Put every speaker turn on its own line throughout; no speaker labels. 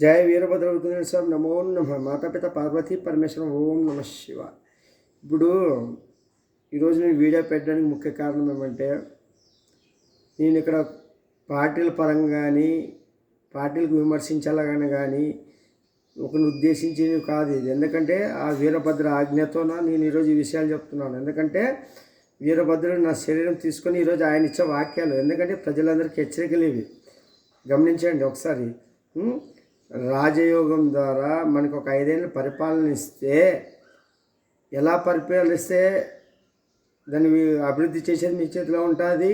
జయ వీరభద్ర స్వామి నమో నమ. మాతాపిత పార్వతీ పరమేశ్వరం ఓం నమ శివ. ఇప్పుడు ఈరోజు నేను వీడియో పెట్టడానికి ముఖ్య కారణం ఏమంటే నేను ఇక్కడ పార్టీల పరంగా కానీ పార్టీలకు విమర్శించాలని కానీ ఒకరిని ఉద్దేశించి కాదు ఇది. ఎందుకంటే ఆ వీరభద్ర ఆజ్ఞతోన నేను ఈరోజు ఈ విషయాలు చెప్తున్నాను. ఎందుకంటే వీరభద్రుడు నా శరీరం తీసుకొని ఈరోజు ఆయన ఇచ్చే వాక్యాలు. ఎందుకంటే ప్రజలందరికీ హెచ్చరికలు ఇవి. గమనించండి ఒకసారి. రాజయోగం ద్వారా మనకు ఒక ఐదేళ్ళు పరిపాలన ఇస్తే ఎలా పరిపాలిస్తే దాన్ని అభివృద్ధి చేసేది మీ చేతిలో ఉంటుంది?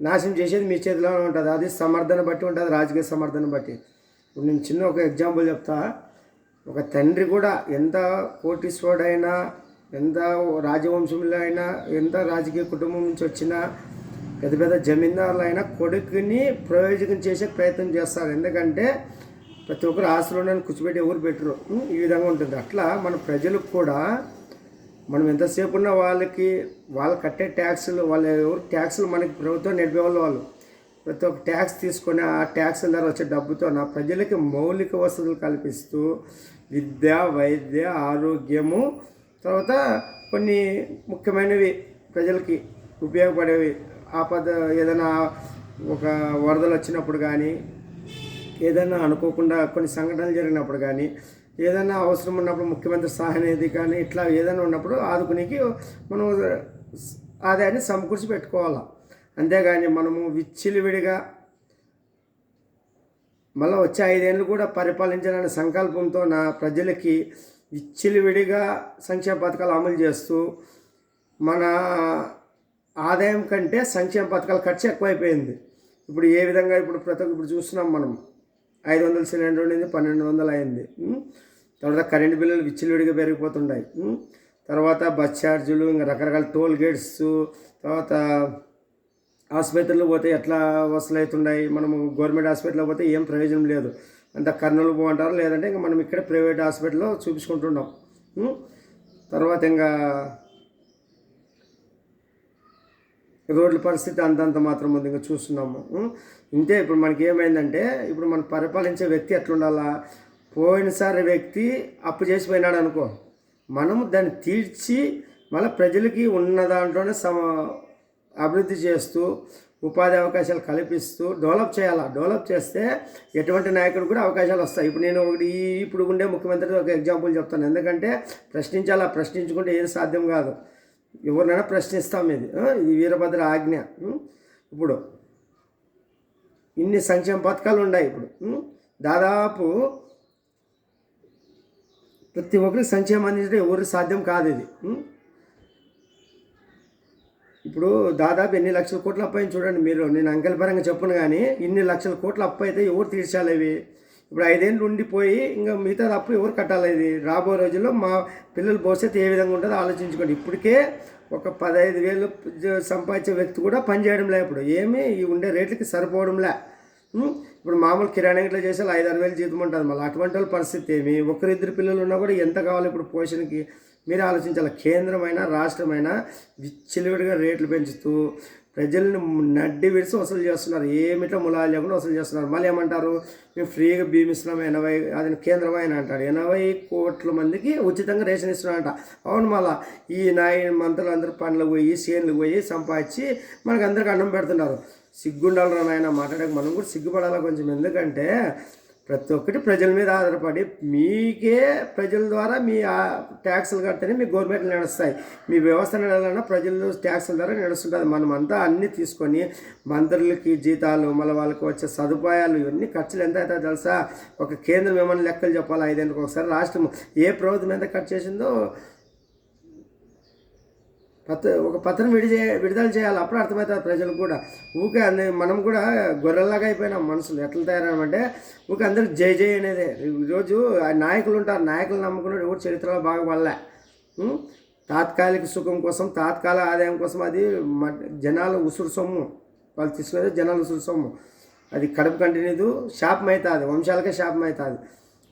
నాశనం చేసేది మీ చేతిలో ఉంటుంది. అది సమర్థన బట్టి ఉంటుంది రాజకీయ సమర్థన బట్టి. ఇప్పుడు నేను చిన్న ఒక ఎగ్జాంపుల్ చెప్తా. ఒక తండ్రి కూడా ఎంత కోటీశ్వరుడైనా ఎంత రాజవంశంలో అయినా ఎంత రాజకీయ కుటుంబం నుంచి వచ్చినా పెద్ద పెద్ద జమీందారులు అయినా కొడుకుని ప్రయోజకం చేసే ప్రయత్నం చేస్తారు. ఎందుకంటే ప్రతి ఒక్కరు ఆశలోనే కూర్చోబెట్టి ఎవరు పెట్టరు. ఈ విధంగా ఉంటుంది. అట్లా మన ప్రజలకు కూడా మనం ఎంతసేపు ఉన్న వాళ్ళకి వాళ్ళు కట్టే ట్యాక్సులు వాళ్ళు ఎవరు ట్యాక్సులు మనకి ప్రభుత్వం నడిపే వాళ్ళు వాళ్ళు. ప్రతి ఒక్క ట్యాక్స్ తీసుకొని ఆ ట్యాక్స్ ద్వారా వచ్చే డబ్బుతో నా ప్రజలకి మౌలిక వసతులు కల్పిస్తూ విద్య వైద్య ఆరోగ్యము తర్వాత కొన్ని ముఖ్యమైనవి ప్రజలకి ఉపయోగపడేవి. ఆపద ఏదైనా ఒక వరదలు వచ్చినప్పుడు కానీ ఏదైనా అనుకోకుండా కొన్ని సంఘటనలు జరిగినప్పుడు కానీ ఏదైనా అవసరం ఉన్నప్పుడు ముఖ్యమంత్రి సహాయం అనేది కానీ ఇట్లా ఏదైనా ఉన్నప్పుడు ఆదుకునేకి మనం ఆదాయాన్ని సమకూర్చి పెట్టుకోవాలి. అంతేగాని మనము విచ్చిలివిడిగా మళ్ళీ వచ్చే ఐదేళ్ళు కూడా పరిపాలించాలనే సంకల్పంతో నా ప్రజలకి విచ్చిలివిడిగా సంక్షేమ పథకాలు అమలు చేస్తూ మన ఆదాయం కంటే సంక్షేమ పథకాల ఖర్చు ఎక్కువైపోయింది. ఇప్పుడు ఏ విధంగా ఇప్పుడు ప్రతి ఇప్పుడు చూస్తున్నాం మనం. ఐదు వందల సిలిండర్ ఉండింది పన్నెండు వందలు అయింది. తర్వాత కరెంటు బిల్లులు విచ్చిలుడిగా పెరిగిపోతున్నాయి తర్వాత బస్ ఛార్జీలు ఇంకా రకరకాల టోల్ గేట్స్ తర్వాత ఆసుపత్రులు పోతే ఎట్లా వసూలు అవుతున్నాయి మనము గవర్నమెంట్ హాస్పిటల్లో పోతే ఏం ప్రయోజనం లేదు. అంత కర్నూలు పోంటారు లేదంటే ఇంకా మనం ఇక్కడ ప్రైవేట్ హాస్పిటల్లో చూపించుకుంటున్నాం. తర్వాత ఇంకా రోడ్ల పరిస్థితి అంతంత మాత్రం ఉంది ఇంకా చూస్తున్నాము. ఇంతే ఇప్పుడు మనకి ఏమైందంటే ఇప్పుడు మనం పరిపాలించే వ్యక్తి ఎట్లుండాలా? పోయినసారి వ్యక్తి అప్పు చేసిపోయినాడు అనుకో. మనము దాన్ని తీర్చి మళ్ళీ ప్రజలకి ఉన్న దాంట్లోనే సమ అభివృద్ధి చేస్తూ ఉపాధి అవకాశాలు కల్పిస్తూ డెవలప్ చేయాలా? డెవలప్ చేస్తే ఎటువంటి నాయకుడు కూడా అవకాశాలు వస్తాయి. ఇప్పుడు నేను ఒకటి ఇప్పుడు ఉండే ముఖ్యమంత్రి ఒక ఎగ్జాంపుల్ చెప్తాను. ఎందుకంటే ప్రశ్నించాలా? ప్రశ్నించుకుంటే ఏది సాధ్యం కాదు. ఎవరినైనా ప్రశ్నిస్తాం ఇది. ఇది వీరభద్ర ఆజ్ఞ. ఇప్పుడు ఇన్ని సంక్షేమ పథకాలు ఉన్నాయి ఇప్పుడు. దాదాపు ప్రతి ఒక్కరికి సంక్షేమం అందించడం ఎవరు సాధ్యం కాదు ఇది. ఇప్పుడు దాదాపు ఎన్ని లక్షల కోట్లు అప్పు చూడండి మీరు. నేను అంకెల పరంగా చెప్పను కానీ ఇన్ని లక్షల కోట్లు అప్పు అయితే ఎవరు తీర్చాలి ఇవి ఇప్పుడు ఐదేళ్ళు ఉండిపోయి ఇంకా మిగతా అప్పు ఎవరు కట్టాలి ఇది? రాబోయే రోజుల్లో మా పిల్లల భవిష్యత్తు ఏ విధంగా ఉంటుందో ఆలోచించుకోండి. ఇప్పటికే ఒక పదహైదు వేలు సంపాదించే వ్యక్తి కూడా పనిచేయడం లే ఇప్పుడు. ఏమీ ఈ ఉండే రేట్లకి సరిపోవడంలే లే. ఇప్పుడు మామూలు కిరాణా ఇంట్లో చేసే ఐదు ఆరు వేలు జీతం ఉంటుంది. మళ్ళీ అటువంటి వాళ్ళ పరిస్థితి ఏమి? ఒకరిద్దరు పిల్లలు ఉన్నా కూడా ఎంత కావాలి ఇప్పుడు పోషణకి? మీరు ఆలోచించాలి? కేంద్రమైన రాష్ట్రమైన విచ్చలవిడిగా రేట్లు పెంచుతూ ప్రజలను నడ్డి విరిసి వసూలు చేస్తున్నారు. ఏమిటో ములాలు లేకుండా వసూలు చేస్తున్నారు. మళ్ళీ ఏమంటారు? మేము ఫ్రీగా భీమి ఇస్తున్నాం ఎనభై అది కేంద్రం ఆయన అంటాడు ఎనభై కోట్ల మందికి ఉచితంగా రేషన్ ఇస్తున్నారంట. అవును మళ్ళా ఈ నాయ మంత్రులు అందరూ పండ్లకు పోయి చేనులకు పోయి సంపాదించి మనకు అందరికి అన్నం పెడుతున్నారు. సిగ్గుండాలి నాయన మాట్లాడక మనం కూడా సిగ్గుపడాలి కొంచెం. ఎందుకంటే ప్రతి ఒక్కటి ప్రజల మీద ఆధారపడి మీకే ప్రజల ద్వారా మీ ఆ ట్యాక్సులు కడితేనే మీ గవర్నమెంట్ నడుస్తాయి. మీ వ్యవస్థ నడాలన్నా ప్రజలు ట్యాక్సుల ద్వారా నడుస్తుంటుంది మనం అంతా అన్నీ తీసుకొని మంత్రులకి జీతాలు మళ్ళీ వాళ్ళకి వచ్చే సదుపాయాలు ఇవన్నీ ఖర్చులు ఎంత అవుతాయో తెలుసా? ఒక కేంద్రం ఏమైనా లెక్కలు చెప్పాలి? ఐదేళ్ళకి ఒకసారి రాష్ట్రం ఏ ప్రభుత్వం ఎంత ఖర్చు చేసిందో పత్ర ఒక పత్రం విడిచే విడుదల చేయాలి. అప్పుడు అర్థమవుతుంది ప్రజలకు కూడా. ఊకే మనం కూడా గొర్రెల్లాగా అయిపోయినాం మనుషులు. ఎట్లా తయారమంటే ఊకే అందరూ జై జై అనేదే. ఈరోజు ఆ నాయకులు ఉంటారు. నాయకులు నమ్ముకున్నాడు ఎవరు చరిత్రలో బాగా వాళ్ళే తాత్కాలిక సుఖం కోసం తాత్కాలిక ఆదాయం కోసం అది మ- జనాల ఉసురు సొమ్ము. వాళ్ళు తీసుకునేది జనాల ఉసురు సొమ్ము. అది కడుపు కంటినీదు శాపం అవుతుంది వంశాలకే శాపం అవుతుంది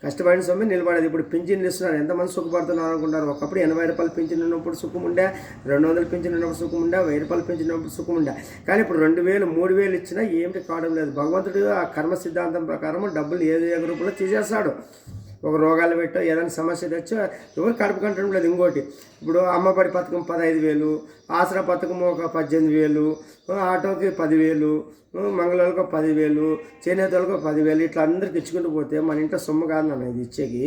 కష్టపడిన సొమ్మె నిలబడేది. ఇప్పుడు పింఛన్లు ఇస్తున్నారు. ఎంతమంది సుఖపడుతున్నారు అనుకుంటారు? ఒకప్పుడు ఎనభై రూపాయలు పింఛన్ ఉన్నప్పుడు సుఖం ఉండే రెండు వందలు పింఛన్ ఉన్నప్పుడు సుఖం ఉండే వెయ్యి రూపాయలు పింఛన్ ఉన్నప్పుడు సుఖం ఉండే. కానీ ఇప్పుడు రెండు వేలు మూడు వేలు ఇచ్చినా ఏమిటి కావడం లేదు. భగవంతుడు ఆ కర్మ సిద్ధాంతం ప్రకారం డబ్బులు ఏదో ఏ రూపంలో తీసేస్తాడు. ఒక రోగాలు పెట్టో ఏదైనా సమస్య తెచ్చో ఎవరు కడుపు కంటడం లేదు ఇంకోటి. ఇప్పుడు అమ్మబడి పథకం పదహైదు వేలు ఆసరా పథకం ఒక పద్దెనిమిది వేలు ఆటోకి పదివేలు మంగళవాళ్ళకు ఒక పదివేలు చేనేతలకు ఒక పదివేలు ఇట్లా అందరికి ఇచ్చుకుంటూ పోతే మన ఇంట్లో సొమ్ము కాదు ఇది ఇచ్చేకి.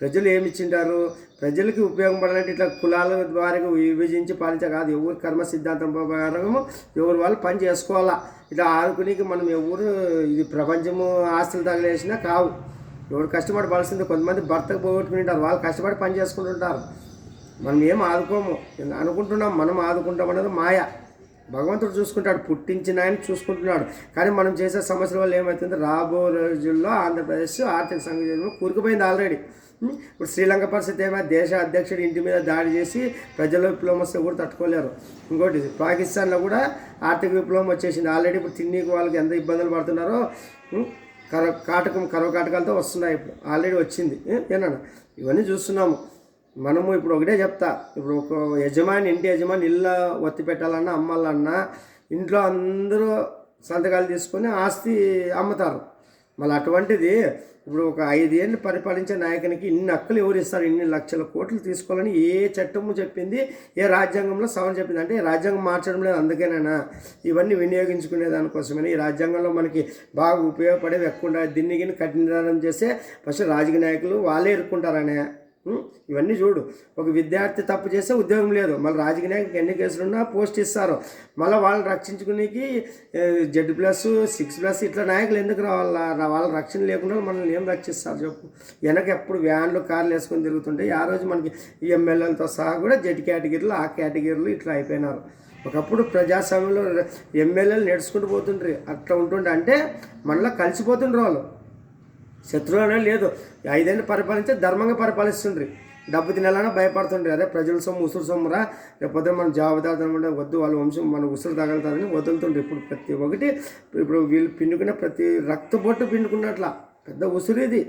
ప్రజలు ఏమి ఇచ్చింటారు? ప్రజలకి ఉపయోగపడాలంటే ఇట్లా కులాల ద్వారా విభజించి పాలించే కాదు. ఎవరు కర్మ సిద్ధాంతం ప్రకారము ఎవరు వాళ్ళు పని చేసుకోవాలా. ఇట్లా ఆడుకునేకి మనం ఎవరు ఇది ప్రపంచము ఆస్తులు తగిలేసినా కావు. ఎవరు కష్టపడి పడాల్సింది కొంతమంది భర్తకు పోగొట్టుకుంటారు వాళ్ళు కష్టపడి పని చేసుకుంటుంటారు. మనం ఏం ఆదుకోము. అనుకుంటున్నాం మనం ఆదుకుంటాం అనేది మాయ. భగవంతుడు చూసుకుంటాడు పుట్టించిన ఆయన చూసుకుంటున్నాడు. కానీ మనం చేసే సమస్యల వల్ల ఏమవుతుంది రాబో రోజుల్లో ఆంధ్రప్రదేశ్ ఆర్థిక సంఘం కూరుకుపోయింది ఆల్రెడీ ఇప్పుడు శ్రీలంక పరిస్థితి ఏమైనా దేశ అధ్యక్షుడు ఇంటి మీద దాడి చేసి ప్రజల విప్లవం వస్తే కూడా తట్టుకోలేరు. ఇంకోటి పాకిస్తాన్లో కూడా ఆర్థిక విప్లవం వచ్చేసింది. ఆల్రెడీ ఇప్పుడు తిండికి వాళ్ళకి ఎంత ఇబ్బందులు పడుతున్నారో కరవ కర కాటకం కరవ కాటకాలతో వస్తున్నాయి ఇప్పుడు. ఆల్రెడీ వచ్చింది. ఏ? ఏనా ఇవన్నీ చూస్తున్నాము. మనము ఇప్పుడు ఒకటే చెప్తా. ఇప్పుడు ఒక యజమాని ఇంటి యజమాని ఇల్లు ఒత్తి పెట్టాలన్నా అమ్మాలన్నా ఇంట్లో అందరూ సంతకాలు తీసుకొని ఆస్తి అమ్ముతారు. మళ్ళీ అటువంటిది ఇప్పుడు ఒక ఐదేళ్ళు పరిపాలించే నాయకునికి ఇన్ని హక్కులు ఎవరు ఇస్తారు? ఇన్ని లక్షల కోట్లు తీసుకోవాలని ఏ చట్టము చెప్పింది? ఏ రాజ్యాంగంలో సవరణ చెప్పింది? అంటే రాజ్యాంగం మార్చడం లేదు అందుకేనైనా. ఇవన్నీ వినియోగించుకునే దానికోసమని? ఈ రాజ్యాంగంలో మనకి బాగా ఉపయోగపడేవి ఎక్కువ దీన్ని కానీ కఠినం చేస్తే ఫస్ట్ రాజకీయ నాయకులు వాళ్ళే ఇరుక్కుంటారనే ఇవన్నీ చూడు. ఒక విద్యార్థి తప్పు చేస్తే ఉద్యోగం లేదు. మళ్ళీ రాజకీయ నాయకుడికి ఎన్ని కేసులున్నా పోస్ట్ ఇస్తారు. మళ్ళీ వాళ్ళని రక్షించుకునేకి జెడ్ ప్లస్ సిక్స్ ప్లస్ ఇట్లా నాయకులు ఎందుకు రావాలా? వాళ్ళ రక్షణ లేకుండా మనల్ని ఏం రక్షిస్తారు చెప్పు. వెనక ఎప్పుడు వ్యాన్లు కార్లు వేసుకొని తిరుగుతుంటే ఆ రోజు మనకి ఈ ఎమ్మెల్యేలతో సహా కూడా జెడ్ కేటగిరీలు ఆ కేటగిరీలు ఇట్లా అయిపోయినారు. ఒకప్పుడు ప్రజాస్వామ్యంలో ఎమ్మెల్యేలు నడుచుకుంటూ పోతుండ్రి. అట్లా ఉంటుండే. అంటే మనలో కలిసిపోతుండ్రు వాళ్ళు. శత్రువులనే లేదు. ఐదేళ్ళు పరిపాలించే ధర్మంగా పరిపాలిస్తుండ్రి. డబ్బు తినాలన్నా భయపడుతుండ్రి. అదే ప్రజల సొమ్ము ఉసురు సొమ్మురా. రేపొద్దు మనం జవాబుదారుతుంటే వద్దు వాళ్ళ వంశం మన ఉసురు తగలుతుందని వదులుతుండ్రి. ఇప్పుడు ప్రతి ఒక్కటి ఇప్పుడు వీళ్ళు పిండుకునే ప్రతి రక్తబొట్టు పిండుకున్నట్ల. పెద్ద ఉసురు ఇది.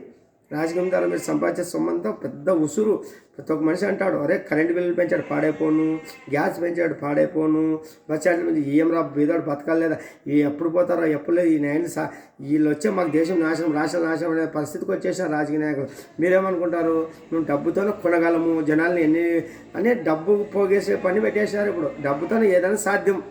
రాజకీయం ద్వారా మీరు సంపాదించే సొమ్మంతా పెద్ద ఉసురు. ప్రతి ఒక్క మనిషి అంటాడు అరే కరెంట్ బిల్లులు పెంచాడు పాడైపోను. గ్యాస్ పెంచాడు పాడైపోను. బస్ మీద ఏం రా బీదాడు బతకాలి లేదా? ఈ ఎప్పుడు పోతారో ఎప్పుడు లేదు ఈ నాయన సా వీళ్ళు వచ్చే మాకు దేశం నాశనం రాష్ట్ర నాశనం అనే పరిస్థితికి వచ్చేసారు రాజకీయ నాయకులు. మీరేమనుకుంటారు? మేము డబ్బుతోనే కొనగలము జనాల్ని ఎన్ని అని డబ్బు పోగేసే పని పెట్టేశారు ఇప్పుడు. డబ్బుతోనే ఏదైనా సాధ్యం.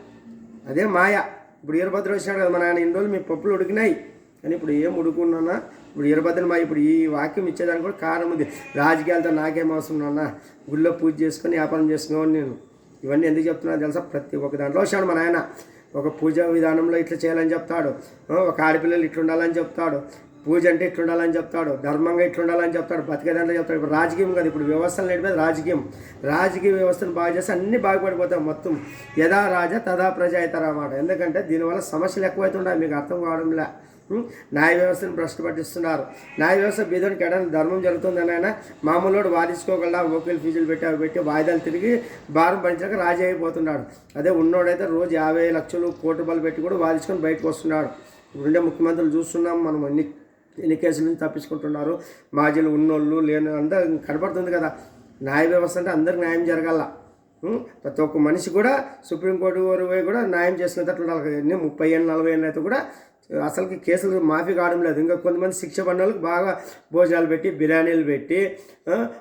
అదే మాయ. ఇప్పుడు ఈరభద్ర వచ్చాడు కదా మన ఆయన ఇన్ని రోజులు మీ పప్పులు ఉడికినాయి. కానీ ఇప్పుడు ఏం ఉడుకున్నానా? ఇప్పుడు ఈరభద్ర ఇప్పుడు ఈ వాక్యం ఇచ్చేదానికి కూడా కారణం ఉంది. రాజకీయాలతో నాకేం అవసరం నాన్న. గుళ్ళో పూజ చేసుకొని వ్యాపారం చేసుకునేవాడిని నేను. ఇవన్నీ ఎందుకు చెప్తున్నా తెలుసా? ప్రతి ఒక్క దాంట్లో వచ్చాడు మా నాయన. ఒక పూజ విధానంలో ఇట్లా చేయాలని చెప్తాడు. ఒక ఆడపిల్లలు ఇట్లుండాలని చెప్తాడు. పూజ అంటే ఇట్లా ఉండాలని చెప్తాడు. ధర్మంగా ఇట్లా ఉండాలని చెప్తాడు. బతికేదంటే చెప్తాడు. ఇప్పుడు రాజకీయం కాదు. ఇప్పుడు వ్యవస్థలు నడిపేది రాజకీయం. రాజకీయ వ్యవస్థను బాగా చేస్తే అన్ని బాగుపడిపోతాం మొత్తం. యథా రాజా తదా ప్రజ అవుతారు అన్నమాట. ఎందుకంటే దీనివల్ల సమస్యలు ఎక్కువైతుంటాయి. మీకు అర్థం కావడంలే. ఉం? న్యాయ వ్యవస్థను భ్రష్టు పట్టిస్తున్నారు న్యాయ వ్యవస్థ బీదోనికి ఎడని ధర్మం జరుగుతుందని ఆయన మామూలు వాదించుకోగలరా ఓకేలు ఫీజులు పెట్టి అవి పెట్టి వాయిదాలు తిరిగి భారం భరించక రాజీ అయిపోతున్నాడు. అదే ఉన్నోడైతే రోజు యాభై లక్షలు కోటి రూపాయలు పెట్టి కూడా వాదించుకొని బయటకు వస్తున్నాడు. రెండే ముఖ్యమంత్రులు చూస్తున్నాం మనం అన్ని ఎన్ని కేసుల నుంచి తప్పించుకుంటున్నారు? మాజీలు ఉన్నోళ్ళు లేని అంతా కనబడుతుంది కదా. న్యాయ వ్యవస్థ అంటే అందరికి న్యాయం జరగాల. ప్రతి ఒక్క మనిషి కూడా సుప్రీంకోర్టు వారు కూడా న్యాయం చేసినట్టు ఉండాలి ఎన్ని ముప్పై ఏళ్ళు నలభై ఏళ్ళు అయితే కూడా అసలుకి కేసులు మాఫీ కావడం లేదు. ఇంకా కొంతమంది శిక్ష పడిన బాగా భోజనాలు పెట్టి బిర్యానీలు పెట్టి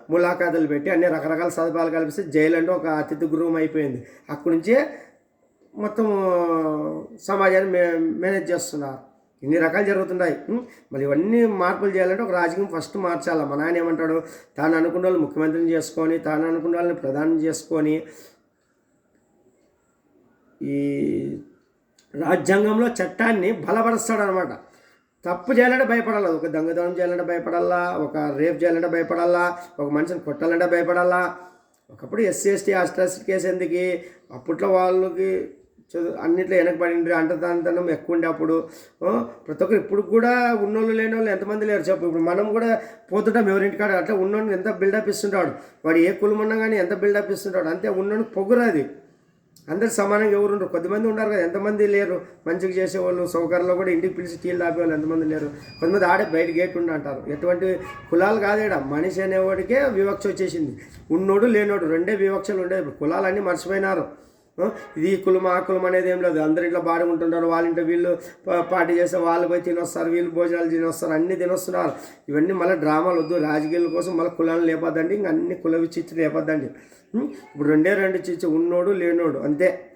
ములాఖాతులు పెట్టి అన్ని రకరకాల సదుపాయాలు కల్పిస్తే జైలు అంటే ఒక అతిథి గృహం అయిపోయింది. అక్కడి నుంచే మొత్తం సమాజాన్ని మే మేనేజ్ చేస్తున్నారు. ఇన్ని రకాలు జరుగుతున్నాయి. మళ్ళీ మరి ఇవన్నీ మార్పులు చేయాలంటే ఒక రాజకీయం ఫస్ట్ మార్చాలి? మా నాయన ఏమంటాడు? తాను అనుకున్న వాళ్ళు ముఖ్యమంత్రిని చేసుకొని తాను అనుకున్న వాళ్ళని ప్రధానం చేసుకొని ఈ రాజ్యాంగంలో చట్టాన్ని బలపరుస్తాడనమాట. తప్పు చేయాలంటే భయపడాలా? ఒక దొంగతనం చేయాలంటే భయపడాలా? ఒక రేప్ చేయాలంటే భయపడాలా? ఒక మనిషిని కొట్టాలంటే భయపడాలా? ఒకప్పుడు ఎస్సీ ఎస్టీ అస్ట్రాసిటీ కేసు ఎందుకు? అప్పట్లో వాళ్ళకి చదువు అన్నిట్లో వెనకబడి అంటతాంతనం ఎక్కువ ఉండే అప్పుడు ప్రతి ఒక్కరు ఇప్పుడు కూడా ఉన్నోళ్ళు లేని వాళ్ళు ఎంతమంది లేరు చెప్పు. ఇప్పుడు మనం కూడా పోతుంటాం ఎవరింటికాడ అట్లా ఉన్నోడిని ఎంత బిల్డప్ ఇస్తుంటాడు? వాడు ఏ కులం కానీ ఎంత బిల్డప్ ఇస్తుంటాడు? అంతే ఉన్నోడికి పొగురు అది అందరు సమానంగా ఎవరు ఉండరు. కొద్దిమంది ఉన్నారు కదా ఎంతమంది లేరు. మంచిగా చేసేవాళ్ళు సౌకర్యంలో కూడా ఇంటికి పిలిచి టీలు తాపేవాళ్ళు ఎంతమంది లేరు. కొంతమంది ఆడే బయట గేట్ ఉండి అంటారు. ఎటువంటి కులాలు కాదేడా. మనిషి అనేవాడికే వివక్ష వచ్చేసింది. ఉన్నోడు లేనోడు రెండే వివక్షలు ఉండేవి. కులాలన్నీ మర్చిపోయినారు. ఇది కులం ఆ కులం అనేది ఏం లేదు. అందరి ఇంట్లో బాగా ఉంటుంటారు. వాళ్ళ ఇంట్లో వీళ్ళు పాటి పార్టీ చేస్తే వాళ్ళు పోయి తినొస్తారు. వీళ్ళు భోజనాలు తినొస్తారు. అన్నీ తినొస్తున్నారు. ఇవన్నీ మళ్ళీ డ్రామాలు వద్దు. రాజకీయాల కోసం మళ్ళీ కులాలను లేపద్దండి. ఇంక అన్ని కుల విచిత్ర లేపద్దండి. ఇప్పుడు రెండే రెండు చిచ్చి ఉన్నోడు లేనోడు. అంతే.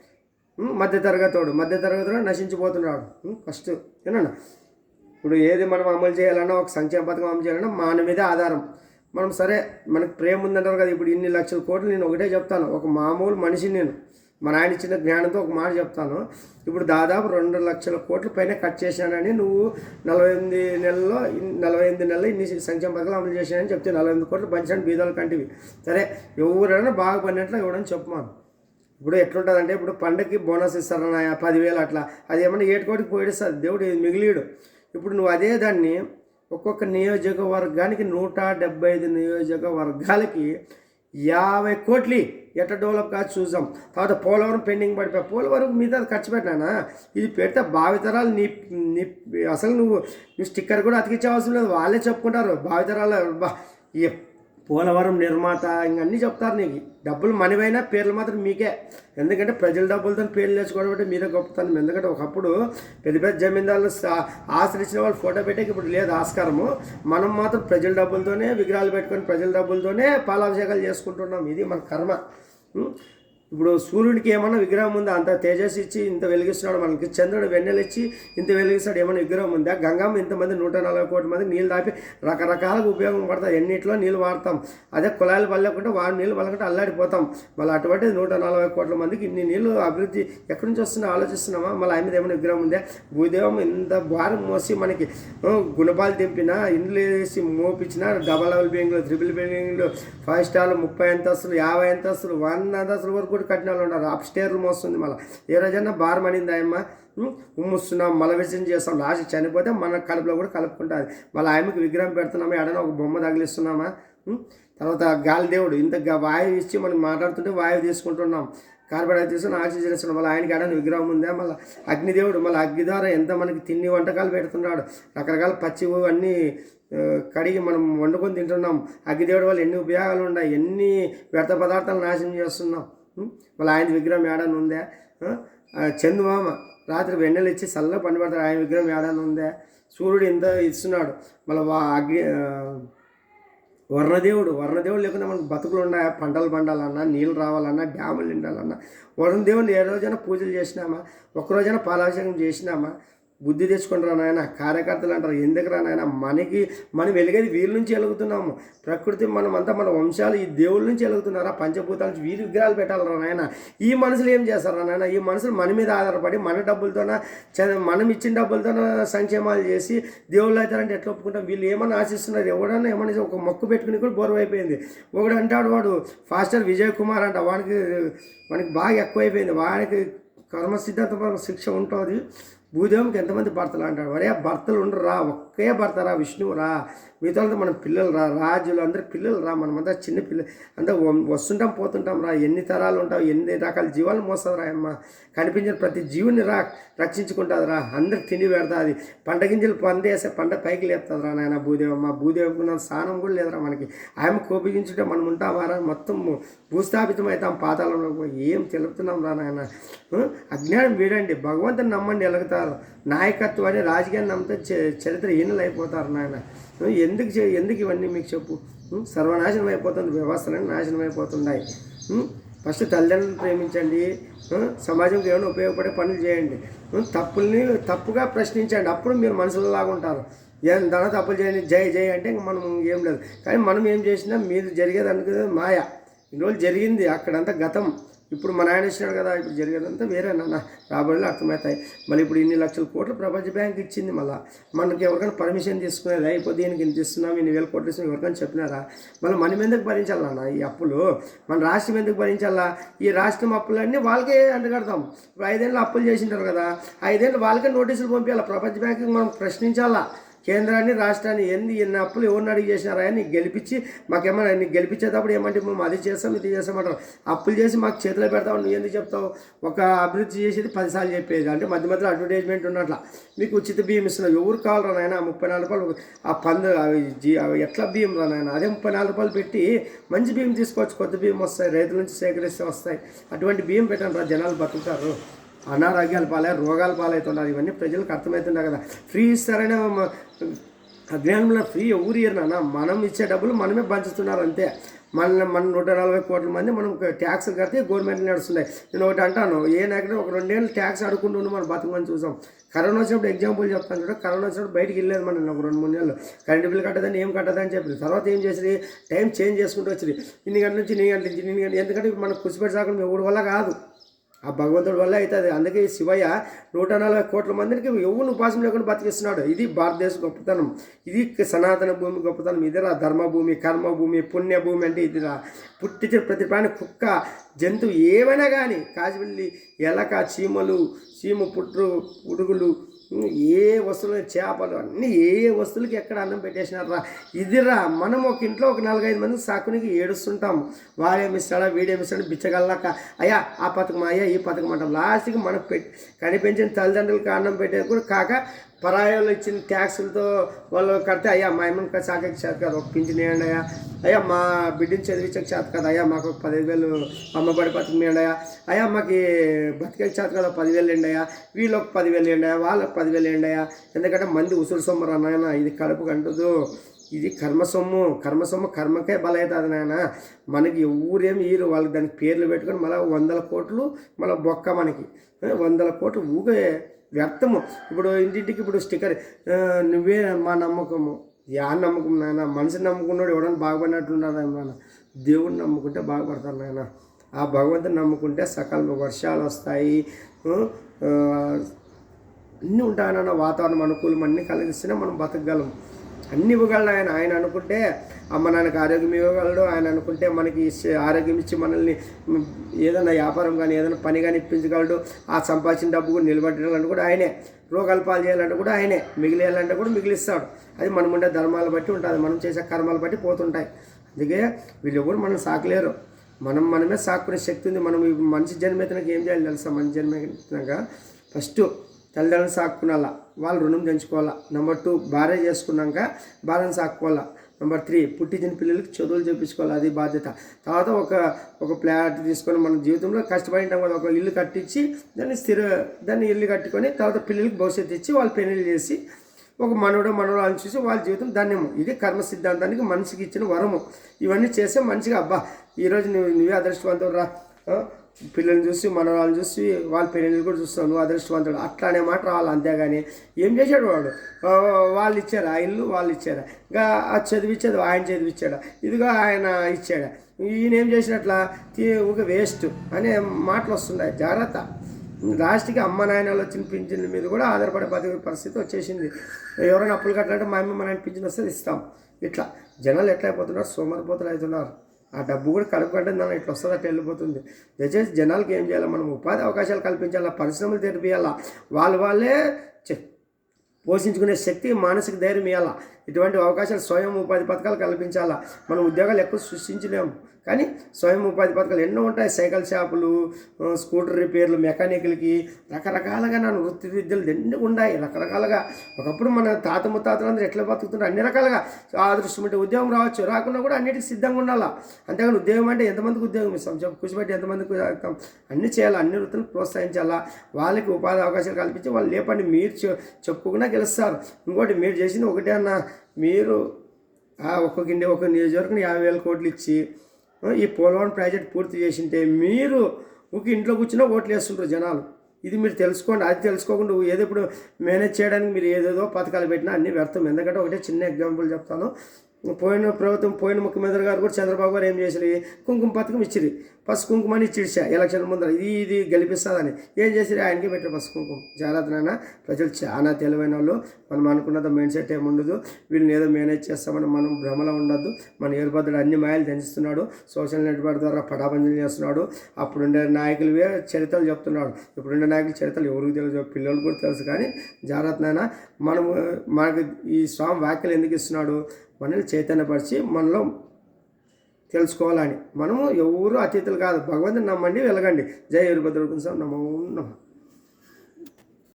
మధ్యతరగతోడు. మధ్య మధ్య తరగతిలో నశించిపోతున్నాడు ఫస్ట్ ఏనన్నా ఇప్పుడు ఏది మనం అమలు చేయాలన్నా ఒక సంక్షేమ పథకం అమలు చేయాలన్నా మన మీదే ఆధారం. మనం సరే మనకు ప్రేమ ఉందంటారు కదా. ఇప్పుడు ఇన్ని లక్షల కోట్లు నేను ఒకటే చెప్తాను. ఒక మామూలు మనిషిని నేను మా నాయన ఇచ్చిన జ్ఞానంతో ఒక మాట చెప్తాను. ఇప్పుడు దాదాపు రెండు లక్షల కోట్ల పైన కట్ చేశానని నువ్వు నలభై ఎనిమిది నెలల్లో నలభై ఎనిమిది నెలలు ఇన్ని సంక్షేమ పథకాలు అమలు చేశానని చెప్తే నలభై ఎనిమిది కోట్లు పంచాను బీదాలు కంటివి. సరే ఎవరైనా బాగా పడినట్లు ఇవ్వడని చెప్పమాను ఇప్పుడు ఎట్లుంటుందంటే ఇప్పుడు పండగకి బోనస్ ఇస్తారన్న పదివేలు అట్లా. అది ఏమన్నా ఏటుకోటికి పోయిస్తారు దేవుడు ఇది మిగిలిడు. ఇప్పుడు నువ్వు అదే దాన్ని ఒక్కొక్క నియోజకవర్గానికి నూట డెబ్బై ఐదు నియోజకవర్గాలకి యాభై కోట్లు ఎట్ట డెవలప్ కాదు చూద్దాం. తర్వాత పోలవరం పెండింగ్ పడిపోయి పోలవరం మీద ఖర్చు పెట్టినా ఇది పెడితే భావితరాలు నీ నీ అసలు నువ్వు నువ్వు స్టిక్కర్ కూడా అతికించే అవసరం లేదు. వాళ్ళే చెప్పుకుంటారు భావితరాలు. బా పోలవరం నిర్మాత ఇంక అన్నీ చెప్తారు నీకు. డబ్బులు మనవైనా పేర్లు మాత్రం మీకే. ఎందుకంటే ప్రజల డబ్బులతో పేర్లు తెచ్చుకోవడం అంటే మీరే గొప్పతనం. ఎందుకంటే ఒకప్పుడు పెద్ద పెద్ద జమీందారులు ఆశ్రయించిన వాళ్ళు ఫోటో పెట్టేకి ఇప్పుడు లేదు ఆస్కారము. మనం మాత్రం ప్రజల డబ్బులతోనే విగ్రహాలు పెట్టుకొని ప్రజల డబ్బులతోనే పాలాభిషేకాలు చేసుకుంటున్నాం. ఇది మన కర్మ. ఇప్పుడు సూర్యుడికి ఏమన్నా విగ్రహం ఉందా? అంత తేజస్సు ఇచ్చి ఇంత వెలిగిస్తున్నాడు మనకి. చంద్రుడు వెన్నెలిచ్చి ఇంత వెలిగిస్తాడు ఏమైనా విగ్రహం ఉందా? గంగమ్మ ఇంతమంది నూట నలభై కోట్ల మంది నీళ్ళు దాపి రకరకాలుగా ఉపయోగం పడతాయి. ఎన్నిట్లో నీళ్ళు వాడతాం. అదే కుళాయిలు పల్లకుంటే వాడు నీళ్ళు పల్లకుంటే అల్లాడిపోతాం. మళ్ళీ అటువంటి నూట నలభై కోట్ల మందికి ఇన్ని నీళ్ళు అభివృద్ధి ఎక్కడి నుంచి వస్తున్నా ఆలోచిస్తున్నామా? మళ్ళీ ఆయన మీద ఏమైనా విగ్రహం ఉందా? భూదేవం ఇంత భారం మోసి మనకి గుణపాలు తెంపినా ఇండ్లు వేసి మోపించిన డబల్ డబల్ బిల్డింగ్లు త్రిబుల్ బిల్డింగ్లు ఫైవ్ స్టార్లు ముప్పై అంతస్తులు యాభై అంతస్తులు వంద అంతస్తుల వరకు కూడా కట్టిన వాళ్ళు ఉన్నారు. అప్ స్టేర్లు మోస్తుంది మళ్ళీ. ఏ రోజైనా భారం అనింది ఆయమ్మ ఉం? ఉమ్ముస్తున్నాం మల విసర్జన చేస్తాం. లాస్ట్ చనిపోతే మన కడుపులో కూడా కలుపుకుంటుంది మళ్ళీ ఆయమ్మకి విగ్రహం పెడుతున్నామా? ఎడన ఒక బొమ్మ తగిలిస్తున్నామా? తర్వాత గాలి దేవుడు ఇంత వాయువు ఇచ్చి మనం మాట్లాడుతుంటే వాయువు తీసుకుంటున్నాం. కార్బన్ డైఆక్సైడ్ తీసుకుని ఆక్సిజన్ ఇస్తున్నాం మళ్ళీ ఆయనకి ఆడని విగ్రహం ఉందా? మళ్ళీ అగ్నిదేవుడు మళ్ళీ అగ్ని ద్వారా ఎంత మనకి తిండి వంటకాలు పెడుతున్నాడు. రకరకాల పచ్చి అన్నీ కడిగి మనం వండుకొని తింటున్నాం. అగ్నిదేవుడి వల్ల ఎన్ని ఉపయోగాలు ఉన్నాయి? ఎన్ని వ్యర్థ పదార్థాలు నాశనం చేస్తున్నాం? మళ్ళీ ఆయన విగ్రహం ఏడాను ఉందా. చందమామ చందుమామ రాత్రి వెన్నెలు ఇచ్చి చల్లగా పనిపడతాడు ఆయన విగ్రహం ఏడాను ఉందా. సూర్యుడు ఇంత ఇస్తున్నాడు. మళ్ళీ అగ్ని వర్ణదేవుడు వర్ణదేవుడు లేకుండా మనకు బతుకులు ఉన్నాయా? పంటలు పండాలన్నా నీళ్ళు రావాలన్నా డ్యాములు నిండాలన్నా. వరుణదేవుని ఏ రోజైనా పూజలు చేసినామా? ఒక రోజైనా పాలాభిషేకం చేసినామా? బుద్ధి తెచ్చుకుంటారా నాయన. కార్యకర్తలు అంటారు ఎందుకు నాయన? మనకి మనం వెలిగేది వీళ్ళ నుంచి వెలుగుతున్నాము. ప్రకృతి మనం అంతా మన వంశాలు ఈ దేవుళ్ళ నుంచి వెలుగుతున్నారా? పంచభూతాల నుంచి వీరి విగ్రహాలు పెట్టాలరా నాయన. ఈ మనుషులు ఏం చేస్తారా నాయన? ఈ మనుషులు మన మీద ఆధారపడి మన డబ్బులతోన మనం ఇచ్చిన డబ్బులతోన సంక్షేమాలు చేసి దేవుళ్ళు అవుతారంటే ఎట్లా ఒప్పుకుంటాం? వీళ్ళు ఏమన్నా ఆశిస్తున్నారు? ఎవడన్నా ఏమని ఒక మొక్కు పెట్టుకుని కూడా బోర్వ అయిపోయింది. ఒకడు అంటాడు వాడు ఫాస్టర్ విజయ్ కుమార్ అంట వానికి వానికి బాగా ఎక్కువైపోయింది. వాడికి కర్మ సిద్ధాంతపరమైన శిక్ష ఉంటుంది. భూదేవంకి ఎంతమంది భర్తలు అంటాడు ఒరే భర్తలు ఉండరు రా ఒకే భర్తరా విష్ణువురా? విష్ణువు మన పిల్లలు రా రాజులు అందరు పిల్లలు రా మనమంతా చిన్న పిల్ల అంతా వస్తుంటాం పోతుంటాం రా ఎన్ని తరాలు ఉంటావు ఎన్ని రకాల జీవాలు మోస్తుంది రా అమ్మ. కనిపించిన ప్రతి జీవుని రా రక్షించుకుంటుంది రా అందరికి తిని పెడతాది. పంట గింజలు పందేసే పంట పైకి లేపుతుంది రా నాయన భూదేవమ్మ. భూదేవికి ఉన్న స్థానం కూడా లేదురా మనకి. ఆమె కోపించుంటే మనం ఉంటామా రా? మొత్తం భూస్థాపితం అవుతాం పాతాళంలో ఏం తెలుపుతున్నాం రా నాయన? అజ్ఞానం వీడండి. భగవంతుని నమ్మండి ఎలుగుతారు. నాయకత్వాన్ని రాజకీయాన్ని నమ్మితే చరిత్ర చరిత్ర ఈనలు అయిపోతారు నాయన. ఎందుకు చే- ఎందుకు ఇవన్నీ మీకు చెప్పు? సర్వనాశనం అయిపోతుంది వ్యవస్థలన్నీ నాశనం అయిపోతున్నాయి. ఫస్ట్ తల్లిదండ్రులను ప్రేమించండి. సమాజంకి ఏమైనా ఉపయోగపడే పనులు చేయండి. తప్పుల్ని తప్పుగా ప్రశ్నించండి. అప్పుడు మీరు మనుషులలాగా ఉంటారు. ఏం దాని తప్పులు చేయండి జై జై అంటే ఇంక మనం ఏం లేదు. కానీ మనం ఏం చేసినా మీరు జరిగేది అనుకునేది మాయ. ఇన్ని రోజులు జరిగింది అక్కడంతా గతం. ఇప్పుడు మన ఆయన ఇచ్చినాడు కదా ఇప్పుడు జరిగేదంతా వేరే నాన్న. రాబడిలో అర్థమవుతాయి. మళ్ళీ ఇప్పుడు ఇన్ని లక్షల కోట్లు ప్రపంచ బ్యాంక్ ఇచ్చింది మళ్ళీ. మనకి ఎవరికైనా పర్మిషన్ తీసుకునేది అయిపోతే దీనికి ఇంత ఇస్తున్నాం ఇన్ని వేల కోట్లు ఇస్తున్నాం ఎవరికైనా చెప్పినారా? మళ్ళీ మనం ఎందుకు భరించాలన్నా ఈ అప్పులు? మన రాష్ట్రం ఎందుకు భరించాలా? ఈ రాష్ట్రం అప్పులన్నీ వాళ్ళకే అంటగడతాం. ఇప్పుడు ఐదేళ్ళు అప్పులు చేసింటారు కదా ఐదేళ్ళు వాళ్ళకే నోటీసులు పంపించాలి? ప్రపంచ బ్యాంకుకి మనం ప్రశ్నించాలా? కేంద్రాన్ని రాష్ట్రాన్ని ఎన్ని ఎన్ని అప్పులు ఎవరిని అడిగి చేసినారా అని గెలిపించి మాకేమన్నా నీకు గెలిపించేటప్పుడు ఏమంటే మేము అది చేస్తాం ఇది చేస్తామంటారు అప్పులు చేసి మాకు చేతిలో పెడతావు నువ్వు ఎందుకు చెప్తావు? ఒక అభివృద్ధి చేసేది పదిసార్లు చెప్పేది అంటే మధ్య మధ్యలో అడ్వర్టైజ్మెంట్ ఉన్నట్ల. మీకు ఉచిత బియ్యం ఇస్తున్నావు ఎవరు కావాలరా నాయన? ముప్పై నాలుగు రూపాయలు ఆ పందు అవి అవి ఎట్లా బియ్యం రా నాయన? అదే ముప్పై నాలుగు రూపాయలు పెట్టి మంచి బియ్యం తీసుకోవచ్చు కొత్త బియ్యం వస్తాయి రైతుల నుంచి సేకరిస్తే వస్తాయి. అటువంటి బియ్యం పెట్టండి రా జనాలు బతుకుతారు. అనారోగ్యాల పాలే రోగాల పాలవుతున్నారు ఇవన్నీ ప్రజలకు అర్థమవుతున్నాయి కదా. ఫ్రీ ఇస్తారనే అజ్ఞానంలో ఫ్రీ ఎవరు ఇయ్యరు నాన్న. మనం ఇచ్చే డబ్బులు మనమే పంచుతున్నారు అంతే. మన మన నూట నలభై కోట్ల మంది మనం ట్యాక్స్ కడితే గవర్నమెంట్ నడుస్తున్నాయి. నేను ఒకటి అంటాను. ఏ నాయకుడు ఒక రెండేళ్ళు ట్యాక్స్ అడుకుంటూ మనం బతుకమని చూసాం. కరోనా వచ్చినప్పుడు ఎగ్జాంపుల్ చెప్తాను చూడ. కరోనా వచ్చినప్పుడు బయటికి వెళ్ళలేదు మనం ఒక రెండు మూడు నెలలు. కరెంట్ బిల్ కట్టదని ఏం కట్టదని చెప్పి తర్వాత ఏం చేసింది టైం చేంజ్ చేసుకుంటూ వచ్చింది ఇన్ని గంటల నుంచి ఇన్ని గంటల నుంచి ఇన్ని గంటలు ఎందుకంటే మనం కుసిపెట్టి సాగడం ఎవరి వల్ల కాదు. ఆ భగవంతుడి వల్ల అవుతుంది. అందుకే శివయ్య నూట నలభై కోట్ల మందికి ఎవరు ఉపాసం లేకుండా బతికిస్తున్నాడు. ఇది భారతదేశ గొప్పతనం. ఇది సనాతన భూమి గొప్పతనం. ఇదిరా ధర్మభూమి కర్మభూమి పుణ్యభూమి అంటే ఇదిరా పుట్టించిన ప్రతి ప్రాణి కుక్క జంతువు ఏమైనా కానీ కాజిబిల్లి ఎలక చీమలు చీమ పుట్రు పురుగులు ఏ వస్తువులు చేపలు అన్నీ ఏ ఏ వస్తువులకి ఎక్కడ అన్నం పెట్టేసినారా ఇదిరా మనం ఒక ఇంట్లో ఒక నాలుగైదు మంది సాకునికి ఏడుస్తుంటాం. వాడేమిస్తాడా వీడేమిస్తాడు బిచ్చగల్లాక అయ్యా ఆ పథకం అయ్యా ఈ పథకం అంటాం. లాస్ట్కి మనకు పెట్టి కనిపించిన తల్లిదండ్రులకు అన్నం పెట్టేది కూడా కాక పరాయాలు ఇచ్చిన ట్యాక్సులతో వాళ్ళు కడితే అయ్యా మా అమ్మకి సాకే చేత కదా ఒక పింఛన్ వేయండి అయ్యా. అయ్యా మా బిడ్డని చదివించక చేత కదా. అయ్యా మాకు ఒక పదిహేను వేలు అమ్మబడి పథకం అయ్యా. అయ్యా మాకు బతికే చేత కదా పదివేలు వేయండి అయ్యా. వీళ్ళకి పదివేలు వేయండి అయ్యా. వాళ్ళకి పదివేలు వేయండి అయ్యా. ఎందుకంటే మంది ఉసురు సొమ్మరు అన్నాయన ఇది కడుపు కంటదు. ఇది కర్మ సొమ్ము. కర్మ సొమ్ము కర్మకే బలవుతుంది నాయన. మనకి ఊరేమి ఈరు వాళ్ళకి దానికి పేర్లు పెట్టుకొని మళ్ళీ వందల కోట్లు మళ్ళీ బొక్క మనకి. వందల కోట్లు ఊగే వ్యర్థము. ఇప్పుడు ఇంటింటికి ఇప్పుడు స్టిక్కర్ నువ్వే మా నమ్మకము. యా నమ్మకం నాయన? మనిషి నమ్ముకున్నాడు ఎవడన్నా బాగుపడినట్టున్నాడు నాయన దేవుడిని నమ్ముకుంటే బాగుపడతారు నాయన. ఆ భగవంతుని నమ్ముకుంటే సకాల వర్షాలు వస్తాయి. అన్నీ ఉంటాయన్న వాతావరణం అనుకూలం అన్నీ కలిగిస్తేనే మనం బతకగలం. అన్ని ఇవ్వగలడు ఆయన. ఆయన అనుకుంటే అమ్మ నాన్నకి ఆరోగ్యం ఇవ్వగలడు. ఆయన అనుకుంటే మనకి ఆరోగ్యం ఇచ్చి మనల్ని ఏదైనా వ్యాపారం కానీ ఏదైనా పని కానీ ఇప్పించగలడు. ఆ సంపాదించిన డబ్బు కూడా నిలబెట్టాలంటే కూడా ఆయనే. రోగాలు పాలు చేయాలంటే కూడా ఆయనే. మిగిలేయాలంటే కూడా మిగిలిస్తాడు. అది మనం ఉండే ధర్మాలు బట్టి ఉంటుంది. మనం చేసే కర్మాలు బట్టి పోతుంటాయి. అందుకే వీళ్ళు కూడా మనం సాకలేరు. మనం మనమే సాకునే శక్తి ఉంది. మనం ఈ మనిషి జన్మెత్తినాక ఏం చేయాలి తెలుసా? మనిషి జన్మెత్తినాక ఫస్ట్ తల్లిదండ్రులు సాక్కునాలా. వాళ్ళు రుణం పెంచుకోవాలా? నెంబర్ టూ భార్య చేసుకున్నాక భార్యను సాక్కోవాలా నెంబర్ త్రీ పుట్టించిన పిల్లలకి చదువులు చేపించుకోవాలి? అది బాధ్యత. తర్వాత ఒక ఒక ఫ్లాట్ తీసుకొని మన జీవితంలో కష్టపడి ఉంటాం కదా ఒక ఇల్లు కట్టించి దాన్ని స్థిర దాన్ని ఇల్లు కట్టుకొని తర్వాత పిల్లలకి భవిష్యత్తు ఇచ్చి వాళ్ళు పెళ్ళి చేసి ఒక మనవడు మనవరాలను చూసి వాళ్ళ జీవితం ధన్యము. ఇది కర్మ సిద్ధాంతానికి మనిషికి ఇచ్చిన వరము. ఇవన్నీ చేస్తే మంచిగా అబ్బా ఈరోజు నువ్వు నువ్వే అదృష్టవంతుడు రా. పిల్లల్ని చూసి మనవరాలను చూసి వాళ్ళ పెళ్ళిళ్ళు కూడా చూస్తాను నువ్వు అదృష్టవంతుడు. అట్లానే మాట రావాలి అంతేగాని ఏం చేశాడు వాడు? వాళ్ళు ఇచ్చారా? ఆ ఇల్లు వాళ్ళు ఇచ్చారా? ఇంకా ఆ చదివిచ్చేది ఆయన చదివిచ్చాడా ఇదిగో ఆయన ఇచ్చాడా? ఈయన ఏం చేసినట్లా? ఒక వేస్ట్ అనే మాటలు వస్తున్నాయి. జాగ్రత్త. లాస్ట్కి అమ్మ నాయనలు వచ్చిన పింఛన్ల మీద కూడా ఆధారపడే బతికే పరిస్థితి వచ్చేసింది. ఎవరైనా అప్పులు కట్టాలంటే మా అమ్మ మా నాయన పింఛన్ వస్తే ఇస్తాం. ఇట్లా జనాలు ఎట్లా అయిపోతున్నారు? సోమరిపోతులు అవుతున్నారు. ఆ డబ్బు కూడా కడుపు ఇట్లా వస్తుంది అట్లా వెళ్ళిపోతుంది. దయచేసి జనాలకి ఏం చేయాలి? మనం ఉపాధి అవకాశాలు కల్పించాలా? పరిశ్రమలు తెరిపియాలా? వాళ్ళు వాళ్ళే పోషించుకునే శక్తి మానసిక ధైర్యం ఇవ్వాలా ఇటువంటి అవకాశాలు స్వయం ఉపాధి పథకాలు కల్పించాలా? మనం ఉద్యోగాలు ఎక్కువ సృష్టించలేము. కానీ స్వయం ఉపాధి పథకాలు ఎన్నో ఉంటాయి. సైకిల్ షాపులు స్కూటర్ రిపేర్లు మెకానికల్కి రకరకాలుగా నా వృత్తి విద్యలు ఎన్ని ఉన్నాయి. రకరకాలుగా ఒకప్పుడు మన తాత ముత్తాతలు అందరూ ఎట్లా బతుకుతున్నారు అన్ని రకాలుగా ఆదృష్టం అంటే ఉద్యోగం రావచ్చు. రాకుండా కూడా అన్నిటికీ సిద్ధంగా ఉండాలా? అంతేగాని ఉద్యోగం అంటే ఎంతమందికి ఉద్యోగం ఇస్తాం? చెప్పు కూర్చోబెట్టి ఎంతమందికి ఇస్తాం? అన్ని చేయాలి? అన్ని వృత్తులు ప్రోత్సహించాలా? వాళ్ళకి ఉపాధి అవకాశాలు కల్పించి వాళ్ళు లేపండి. మీరు చె- చెప్పుకున్నా గెలుస్తారు. ఇంకోటి మీరు చేసింది ఒకటే అన్న మీరు ఆ ఒక్కొక్క ఇండి ఒక నియోజకవర్గం యాభై వేల కోట్లు ఇచ్చి ఈ పోలవరం ప్రాజెక్ట్ పూర్తి చేసింటే మీరు ఒక ఇంట్లో కూర్చున్నా ఓట్లు వేస్తుంటారు జనాలు. ఇది మీరు తెలుసుకోండి. అది తెలుసుకోకుండా ఏదో ఇప్పుడు మేనేజ్ చేయడానికి మీరు ఏదేదో పథకాలు పెట్టినా అన్ని వ్యర్థం. ఎందుకంటే ఒకటే చిన్న ఎగ్జాంపుల్ చెప్తాను. పోయిన ప్రభుత్వం పోయిన ముఖ్యమంత్రి గారు కూడా చంద్రబాబు గారు ఏం చేశారు? కుంకుమ పథకం ఇచ్చిరి పసుపు కుంకుమని చిడిచా ఎలక్షన్ ముందర. ఇది ఇది గెలిపిస్తుందని. ఏం చేసిరా ఆయనకి పెట్టారు పసుపు కుంకుమ. జాగ్రత్త నాన్న. ప్రజలు చాలా తెలివైన వాళ్ళు. మనం అనుకున్నంత మైండ్ సెట్ ఏమి ఉండదు. వీళ్ళని ఏదో మేనేజ్ చేస్తామని మనం భ్రమలో ఉండద్దు. మన ఏర్పడ్డాడు అన్ని మాయలు దంచుతున్నాడు సోషల్ నెట్వర్క్ ద్వారా పటాపంచలు చేస్తున్నాడు. అప్పుడుండే నాయకులవే చరిత్రలు చెప్తున్నాడు. ఇప్పుడుండే నాయకుల చరిత్రలు ఎవరికి తెలుసు? పిల్లలు కూడా తెలుసు. కానీ జాగ్రత్త నాయన మనము మనకి ఈ స్వామి వ్యాఖ్యలు ఎందుకు ఇస్తున్నాడు? మనల్ని చైతన్యపరిచి మనలో తెలుసుకోవాలని. మనము ఎవరు అతిథులు కాదు. భగవంతుని నమ్మండి వెలగండి. జయ వీరభద్రుడు నమో నమ.